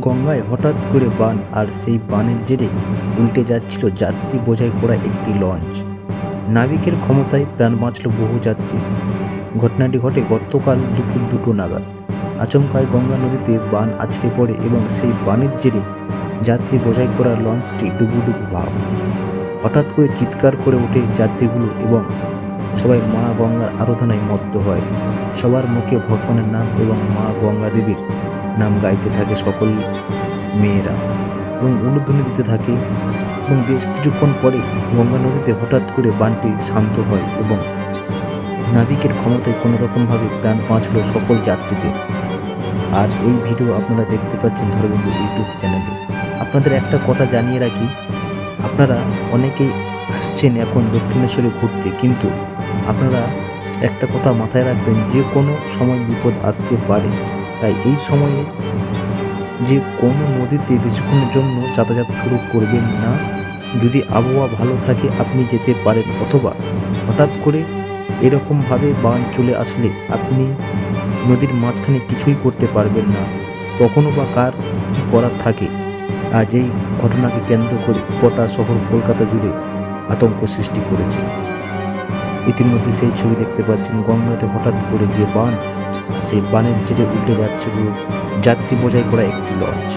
গঙ্গায় হঠাৎ করে বান আর সেই বানের জেরে উল্টে যাচ্ছিল যাত্রী বোঝাই করা একটি লঞ্চ। নাবিকের ক্ষমতায় প্রাণ বাঁচল বহু যাত্রী। ঘটনাটি ঘটে গতকাল দুপুর দুটো নাগাদ। আচমকায় গঙ্গা নদীতে বান আছড়ে পড়ে এবং সেই বানের জেরে যাত্রী বোঝাই করা লঞ্চটি ডুবুডুবু ভাব। হঠাৎ করে চিৎকার করে ওঠে যাত্রীগুলো এবং সবাই মা গঙ্গার আরাধনায় মত্ত হয়। সবার মুখে ভগবানের নাম এবং মা গঙ্গা দেবীর নাম গাইতে থাকে সকল মেয়েরা এবং উলুধ্বনি দিতে থাকে এবং বেশ কিছুক্ষণ পরে গঙ্গা নদীতে হঠাৎ করে বানটি শান্ত হয় এবং নাবিকের ক্ষমতায় কোনো রকমভাবে প্রাণ বাঁচল সকল যাত্রীদের। আর এই ভিডিও আপনারা দেখতে পাচ্ছেন ধরবন্ধু ইউটিউব চ্যানেলে। আপনাদের একটা কথা জানিয়ে রাখি, আপনারা অনেকেই আসছেন এখন দক্ষিণেশ্বরে ঘুরতে, কিন্তু আপনারা একটা কথা মাথায় রাখবেন, যে কোনো সময় বিপদ আসতে পারে। তাই এই সময়ে যে কোনো নদীতে বেশিক্ষণের জন্য যাতায়াত শুরু করবেন না। যদি আবহাওয়া ভালো থাকে, আপনি যেতে পারেন অথবা হঠাৎ করে এরকমভাবে বান চলে আসলে আপনি নদীর মাঝখানে কিছুই করতে পারবেন না। কখনো বা কার কী করার থাকে, আজ এই ঘটনাকে কেন্দ্র করে গোটা শহর কলকাতা জুড়ে আতঙ্ক সৃষ্টি করেছে। ইতিমধ্যে সেই ছবি দেখতে পাচ্ছেন গঙ্গাতে হঠাৎ করে যে বান সেই বানের জেরে উল্টে যাচ্ছিল যাত্রী বোঝাই করা একটি লঞ্চ